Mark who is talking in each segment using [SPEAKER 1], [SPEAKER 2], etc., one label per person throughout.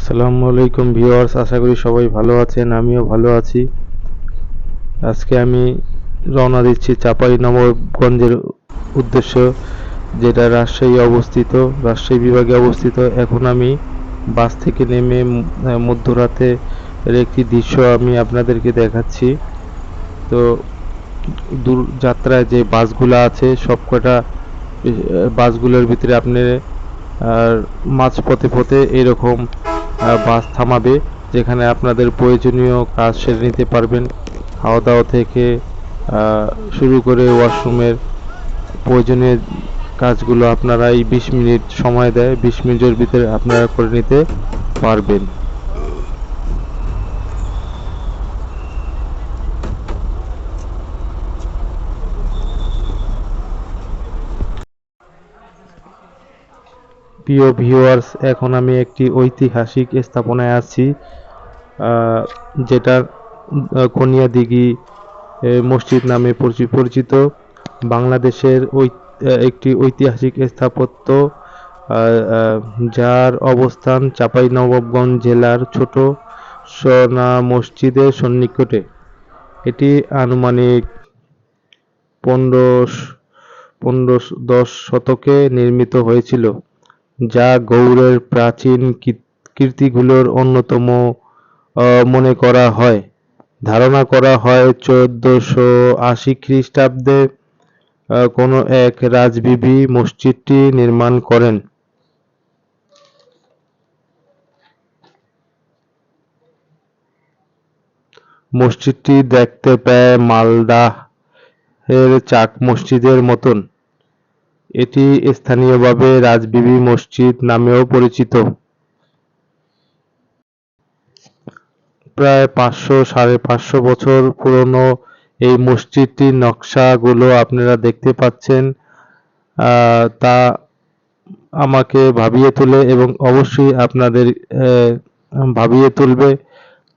[SPEAKER 1] আসসালামু আলাইকুম ভিউয়ার্স, আশা করি সবাই ভালো আছেন, আমিও ভালো আছি। আজকে আমি রওনা দিচ্ছি চাপাই নবাবগঞ্জের উদ্দেশ্য, যেটা রাজশাহী অবস্থিত, রাজশাহী বিভাগে অবস্থিত। এখন আমি বাস থেকে নেমে মধ্যরাতে একটি দৃশ্য আমি আপনাদেরকে দেখাচ্ছি। তো দূর যাত্রায় যে বাসগুলো আছে, সবকটা বাসগুলোর ভিতরে আপনি, আর মাঝ পথে এরকম বাস থামাবে, যেখানে আপনাদের প্রয়োজনীয় কাজ সেরে নিতে পারবেন। খাওয়া দাওয়া থেকে শুরু করে ওয়াশরুমের প্রয়োজনীয় কাজগুলো আপনারা এই বিশ মিনিট সময় দেয়, বিশ মিনিটের ভিতরে আপনারা করে নিতে পারবেন। প্রিয় ভিউয়ার্স এখন আমি একটি ঐতিহাসিক স্থাপনায় আছি যেটা আহ, কনিয়াদিঘি এ, মসজিদ নামে পরিচি- পরিচিত। বাংলাদেশের ঐ- একটি ঐতিহাসিক স্থাপত্য যার অবস্থান চাঁপাইনবাবগঞ্জ জেলার ছোট সোনা মসজিদের সন্নিকটে। এটি আনুমানিক পনেরো পনেরো দশ শতকে নির্মিত হয়েছিল। যা গৌড়ের প্রাচীন কীর্তিগুলোর অন্যতম মনে করা হয়। ধারণা করা হয় চোদ্দশো আশি খ্রিস্টাব্দে কোনো এক রাজবিবি মসজিদটি নির্মাণ করেন। মসজিদটি দেখতে প্রায় মালদাহ এর চাক মসজিদের মতন। এটি স্থানীয়ভাবে রাজবিবি মসজিদ নামেও পরিচিত। প্রায় পাঁচশো, সাড়ে পাঁচশো বছর পুরনো এই মসজিদটির নকশাগুলো আপনারা দেখতে পাচ্ছেন তা আমাকে ভাবিয়ে তোলে এবং অবশ্যই আপনাদের ভাবিয়ে তুলবে,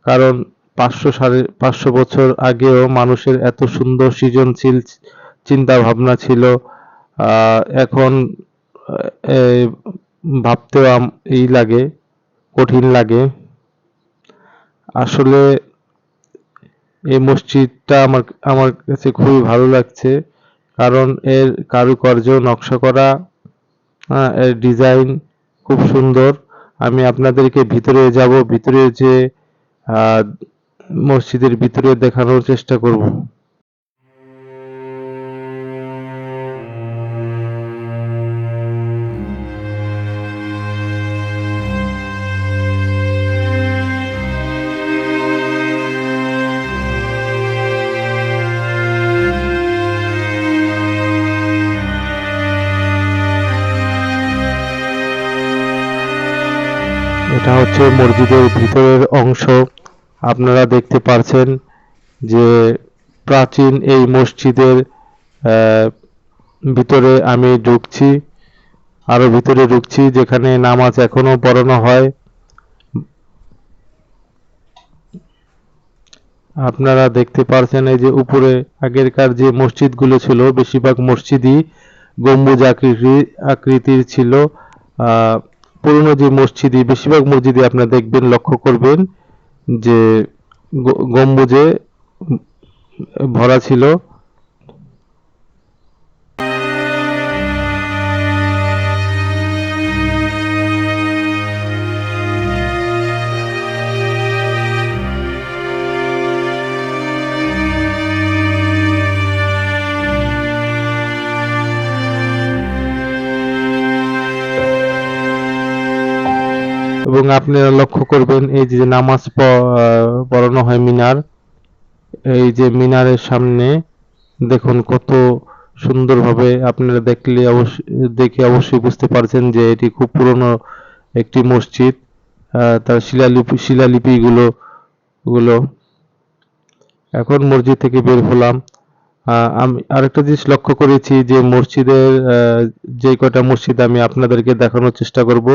[SPEAKER 1] কারণ পাঁচশো, সাড়ে পাঁচশো বছর আগেও মানুষের এত সুন্দর সৃজনশীল চিন্তা ভাবনা ছিল। এখন এই ভাবতেও আম- লাগে কঠিন লাগে। আসলে এই মসজিদটা আমার আমার কাছে খুবই ভালো লাগছে কারণ এর কারুকার্য নকশা করা হ্যাঁ, এর ডিজাইন খুব সুন্দর। আমি আপনাদেরকে ভিতরে যাব ভিতরে যে মসজিদের ভিতরে দেখানোর চেষ্টা করব। এটা হচ্ছে মসজিদের ভিতরের অংশ। আপনারা দেখতে পারছেন যে প্রাচীন এই মসজিদের ভিতরে আমি ঢুকছি আরও ভিতরে ঢুকছি যেখানে নামাজ এখনও পড়ানো হয়। আপনারা দেখতে পারছেন এই যে উপরে আগেরকার যে মসজিদগুলো ছিল বেশিরভাগ মসজিদই গম্বুজ আকৃতি আকৃতির ছিল। আহ, পুরনো যে মসজিদই বেশিরভাগ মসজিদে আপনারা দেখবেন লক্ষ্য করবেন যে গম্বুজে ভরা ছিল। আপনারা লক্ষ্য করবেন, এই যে নামাজ পড়ানো হয় মিনার, এই যে মিনারের সামনে, দেখুন কত সুন্দরভাবে আপনারা দেখলে অবশ্যই দেখে অবশ্যই বুঝতে পারছেন যে এটি খুব পুরনো একটি মসজিদ তার শিলালিপি, শিলালিপিগুলো, গুলো। এখন মসজিদ থেকে বের হলাম। আমি আরেকটা জিনিস লক্ষ্য করেছি যে মসজিদের যে কয়টা মসজিদ আমি আপনাদেরকে দেখানোর চেষ্টা করব।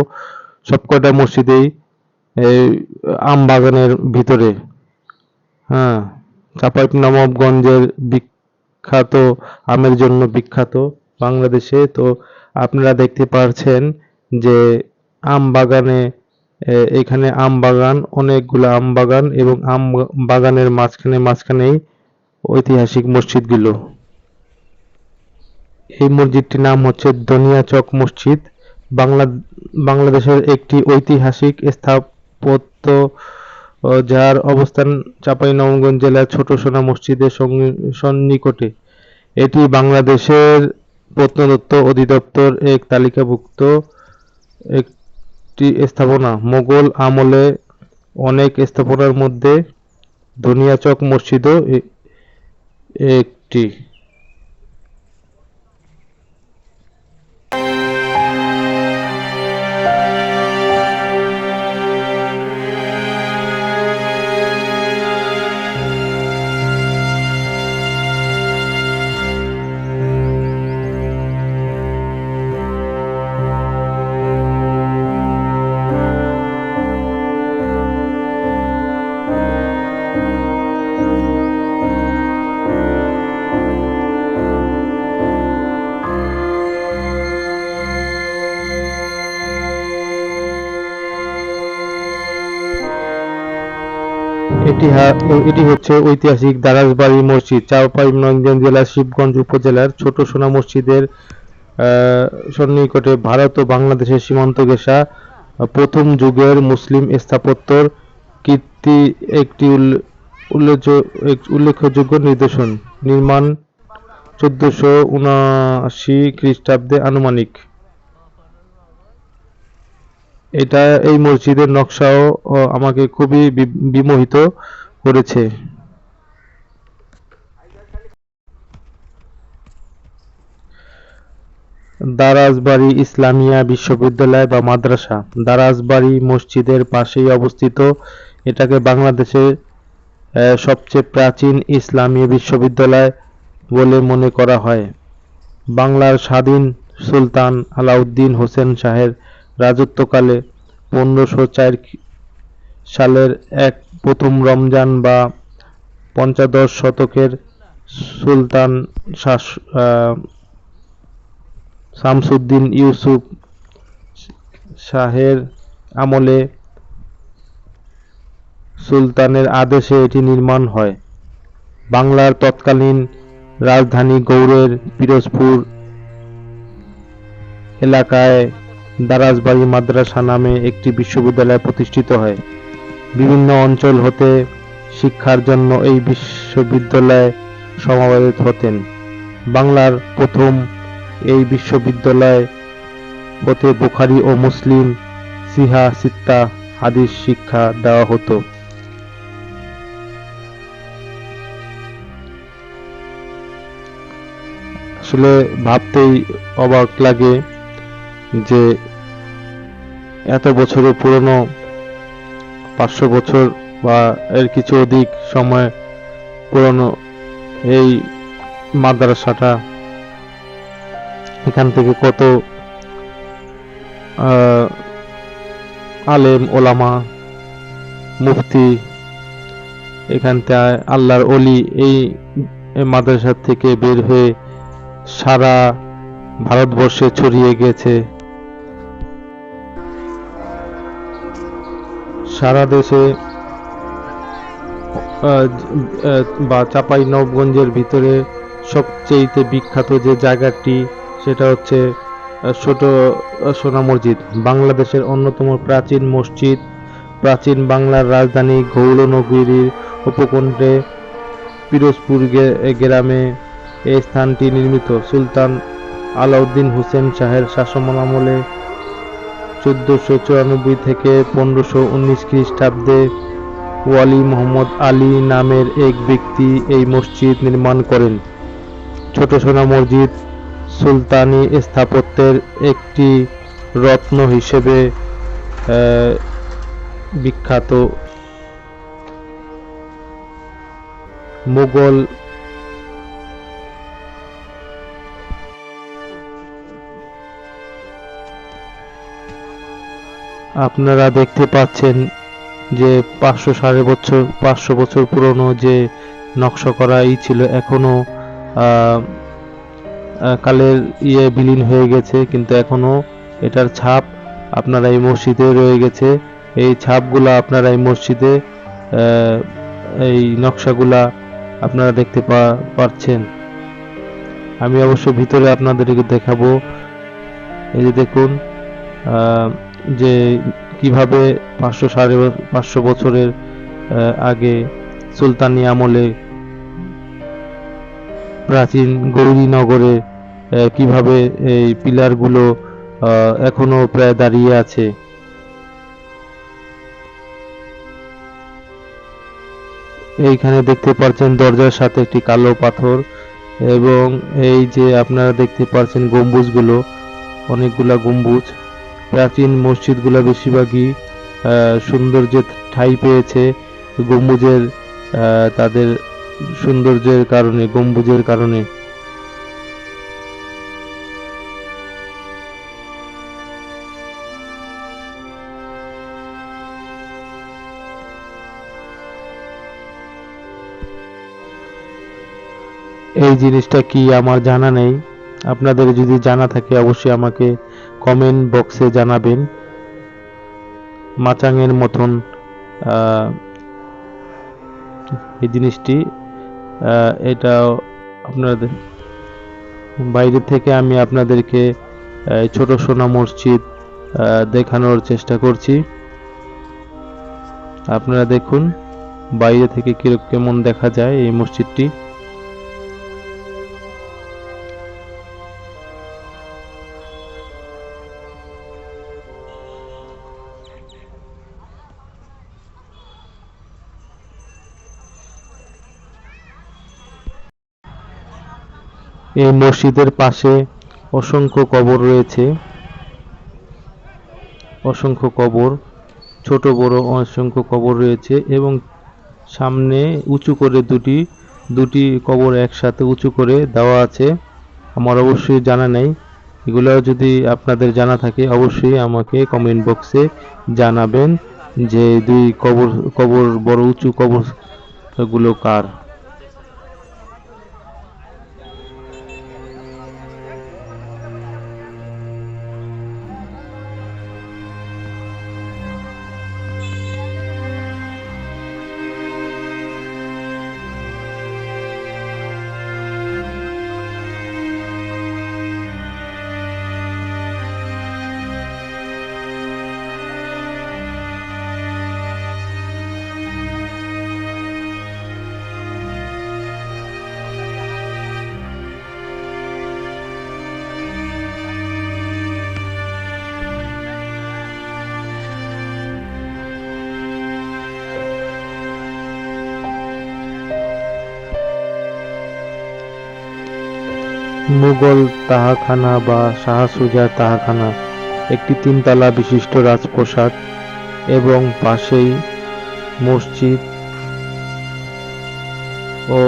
[SPEAKER 1] সব কয়টা মসজিদেই এই আম বাগানের ভিতরে? হ্যাঁ চাঁপাইনবাবগঞ্জের বিখ্যাত আমের জন্য বিখ্যাত বাংলাদেশে। তো আপনারা দেখতে পাচ্ছেন যে আম বাগানে এখানে আম বাগান, অনেকগুলো আম বাগান এবং আম বাগানের মাঝখানে, মাঝখানেই ঐতিহাসিক মসজিদগুলো। এই মসজিদটির নাম হচ্ছে দনিয়াচক মসজিদ। বাংলা বাংলাদেশের একটি ঐতিহাসিক স্থাপত্য যার অবস্থান চাঁপাইনবাবগঞ্জ জেলার ছোট সোনা মসজিদের সন্নিকটে। এটি বাংলাদেশের প্রত্নতত্ত্ব অধিদপ্তর এক তালিকাভুক্ত একটি স্থাপনা। মোগল আমলে অনেক স্থাপনার মধ্যে ধনিয়াচক মসজিদও একটি। এটি হচ্ছে ঐতিহাসিক দারাজবাড়ি মসজিদ চাঁপাইনবাবগঞ্জ জেলার শিবগঞ্জ উপজেলার ছোট সোনা মসজিদের সন্নিকটে ভারত ও বাংলাদেশের সীমান্ত ঘেঁষা প্রথম যুগের মুসলিম স্থাপত্যর কীর্তি একটি উল্লে- উল্লেখ- এক- উল্লেখযোগ্য নিদর্শন, নির্মাণ চোদ্দশো উনআশি খ্রিস্টাব্দে আনুমানিক। এটা এই মসজিদের নকশাও আমাকে খুবই বিমোহিত করেছে। দারাজবাড়ি ইসলামিয়া বিশ্ববিদ্যালয় বা মাদ্রাসা। দারাজবাড়ি মসজিদের পাশেই অবস্থিত। এটাকে বাংলাদেশের সবচেয়ে প্রাচীন ইসলামী বিশ্ববিদ্যালয় বলে মনে করা হয়। বাংলার স্বাধীন সুলতান আলাউদ্দিন হোসেন শাহের রাজত্বকালে পনেরোশো চার সালের এক প্রথম রমজান বা পঞ্চদশ শতকের সুলতান শামসুদ্দিন ইউসুফ শাহের আমলে সুলতানের আদেশে এটি নির্মাণ হয়। বাংলার তৎকালীন রাজধানী গৌড়ের পিরোজপুর এলাকায় দারাজবাড়ি মাদ্রাসা নামে একটি বিশ্ববিদ্যালয় প্রতিষ্ঠিত হয়। বিভিন্ন অঞ্চল হতে শিক্ষার জন্য এই বিশ্ববিদ্যালয়ে সমাবেত হতেন। বাংলার প্রথম এই বিশ্ববিদ্যালয় হতে বুখারি ও মুসলিম সিহা, সিত্তা, হাদিস শিক্ষা দেওয়া হতো। আসলে ভাবতেই অবাক লাগে যে এত বছরের পুরনো পাঁচশো বছর বা এর কিছু অধিক সময় পুরনো এই মাদ্রাসাটা, এখান থেকে কত আলেম, ওলামা, মুফতি, এখান থেকে আল্লাহর অলি এই মাদ্রাসা থেকে বের হয়ে সারা ভারতবর্ষে ছড়িয়ে গেছে। সারা দেশে বা চাপাই নবগঞ্জের ভিতরে সবচেয়ে বিখ্যাত যে জায়গাটি, সেটা হচ্ছে ছোট সোনা মসজিদ। বাংলাদেশের অন্যতম প্রাচীন মসজিদ, প্রাচীন বাংলার রাজধানী গৌরনগরীর উপকণ্ঠে পিরোজপুর গ্রামে এই স্থানটি নির্মিত। সুলতান আলাউদ্দিন হোসেন শাহের শাসনামলে চোদ্দশো চুরানব্বই থেকে পনেরোশো উনিশ খ্রিস্টাব্দে ওয়ালি মোহাম্মদ আলী নামের এক ব্যক্তি এই মসজিদ নির্মাণ করেন। ছোট সোনা মসজিদ সুলতানি স্থাপত্যের একটি রত্ন হিসেবে বিখ্যাত। মুঘল আপনারা দেখতে পাচ্ছেন যে পাঁচশো সাড়ে বছর পাঁচশো বছর পুরনো যে নকশা করা ই ছিল এখনও আহ, আহ, কালের ইয়ে বিলীন হয়ে গেছে কিন্তু এখনও এটার ছাপ আপনারা এই মসজিদে রয়ে গেছে। এই ছাপগুলা আপনারা এই মসজিদে এই নকশাগুলা আপনারা দেখতে পাচ্ছেন। আমি অবশ্য ভিতরে আপনাদেরকে দেখাবো। এই যে দেখুন যে কীভাবে পাঁচশো সাড়ে পাঁচশো বছরের আগে সুলতানি আমলে প্রাচীন গৌরী নগরে কীভাবে এই পিলারগুলো এখনও প্রায় দাঁড়িয়ে আছে। এইখানে দেখতে পাচ্ছেন দরজার সাথে একটি কালো পাথর এবং এই যে আপনারা দেখতে পাচ্ছেন গম্বুজগুলো, অনেকগুলা গম্বুজ। প্রাচীন মসজিদগুলো বেশিরভাগই সৌন্দর্যের ঠাঁই পেয়েছে। গম্বুজের তাদের সৌন্দর্যের কারণে, গম্বুজের কারণে। এই জিনিসটা কি আমার জানা নেই? আপনাদের যদি জানা থাকে, অবশ্যই আমাকে কমেন্ট বক্সে জানাবেন। মাচাঙের মতন এই জিনিসটি আহ, এটা আপনাদের বাইরে থেকে আমি আপনাদেরকে ছোট সোনা মসজিদ দেখানোর চেষ্টা করছি। আপনারা দেখুন বাইরে থেকে কীরকম কেমন দেখা যায় এই মসজিদটি। এই মসজিদের পাশে অসংখ্য কবর রয়েছে। অসংখ্য কবর, ছোট, বড় অসংখ্য কবর রয়েছে এবং সামনে উঁচু করে দুটি দুটি কবর একসাথে উঁচু করে দেওয়া আছে। আমার অবশ্যই জানা নেই। এগুলো যদি আপনাদের জানা থাকে, অবশ্যই আমাকে কমেন্ট বক্সে জানাবেন যে দুই কবর কবর বড়, উঁচু কবরগুলো কার। মুঘল তাহাখানা বা শাহ সুজার তাহাখানা, একটি তিনতলা বিশিষ্ট রাজপ্রাসাদ এবং পাশেই মসজিদ ও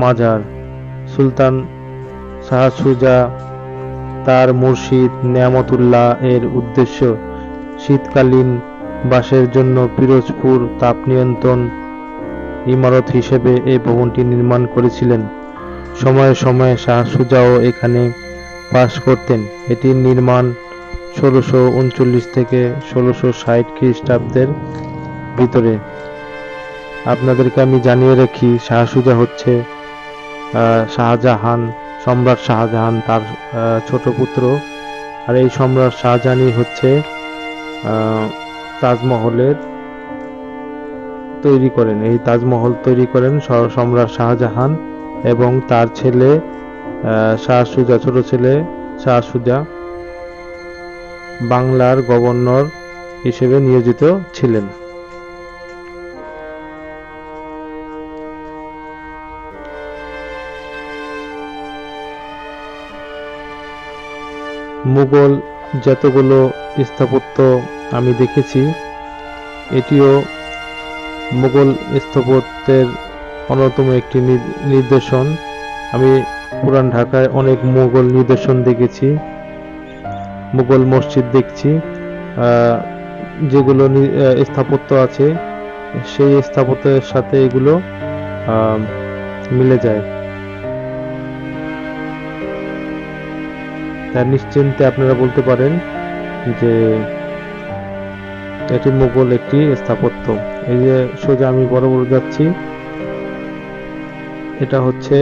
[SPEAKER 1] মাজার। সুলতান শাহসুজা তার মুর্শিদ নেয়ামতুল্লাহ এর উদ্দেশ্য শীতকালীন বাসের জন্য পিরোজপুর তাপ নিয়ন্ত্রণ ইমারত হিসেবে এই ভবনটি নির্মাণ করেছিলেন। সময়ে সময়ে শাহ সুজাও এখানে বাস করতেন। এটির নির্মাণ ষোলোশো উনচল্লিশ থেকে ষোলোশো ষাট খ্রিস্টাব্দের ভিতরে। আপনাদেরকে আমি জানিয়ে রাখি শাহ সুজা হচ্ছে শাহজাহান, সম্রাট শাহজাহান তার ছোট পুত্র। আর এই সম্রাট শাহজাহানই হচ্ছে তাজমহলের তৈরি করেন। এই তাজমহল তৈরি করেন সম্রাট শাহজাহান। এবং তার ছেলে আহ, শাহ ছোট ছেলে শাহ সুজা বাংলার গভর্নর হিসেবে নিয়োজিত ছিলেন। মুঘল যতগুলো স্থাপত্য আমি দেখেছি এটিও মুঘল স্থাপত্যের অন্যতম একটি নি- নিদর্শন। আমি পুরান ঢাকায় অনেক মোগল নিদর্শন দেখেছি মোগল মসজিদ দেখছি যেগুলো স্থাপত্য আছে, সেই স্থাপত্যের সাথে এগুলো মিলে যায়। তার নিশ্চিন্তে আপনারা বলতে পারেন যে এটি মোগল একটি স্থাপত্য। এই যে সোজা আমি বড় বড় যাচ্ছি এটা হচ্ছে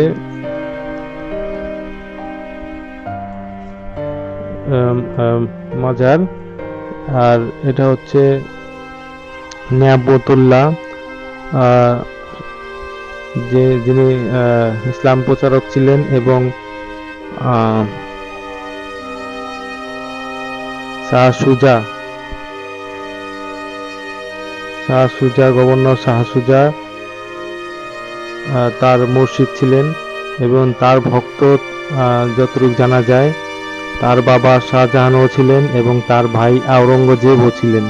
[SPEAKER 1] মাজার। আর এটা হচ্ছে নিয়াবতুল্লাহ যে যিনি ইসলাম প্রচারক ছিলেন এবং আহ, শাহ সুজা শাহ সুজা গভর্নর শাহ সুজা আহ, তার মুর্শিদ ছিলেন এবং তার ভক্ত যতটুকু জানা যায়, তার বাবা শাহজাহানও ছিলেন এবং তার ভাই আওরঙ্গজেবও ছিলেন।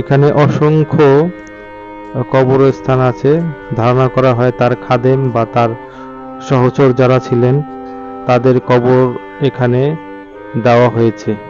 [SPEAKER 1] এখানে অসংখ্য কবরস্থান আছে। ধারণা করা হয় তার খাদেম বা তার সহচর যারা ছিলেন তাদের কবর এখানে দেওয়া হয়েছে।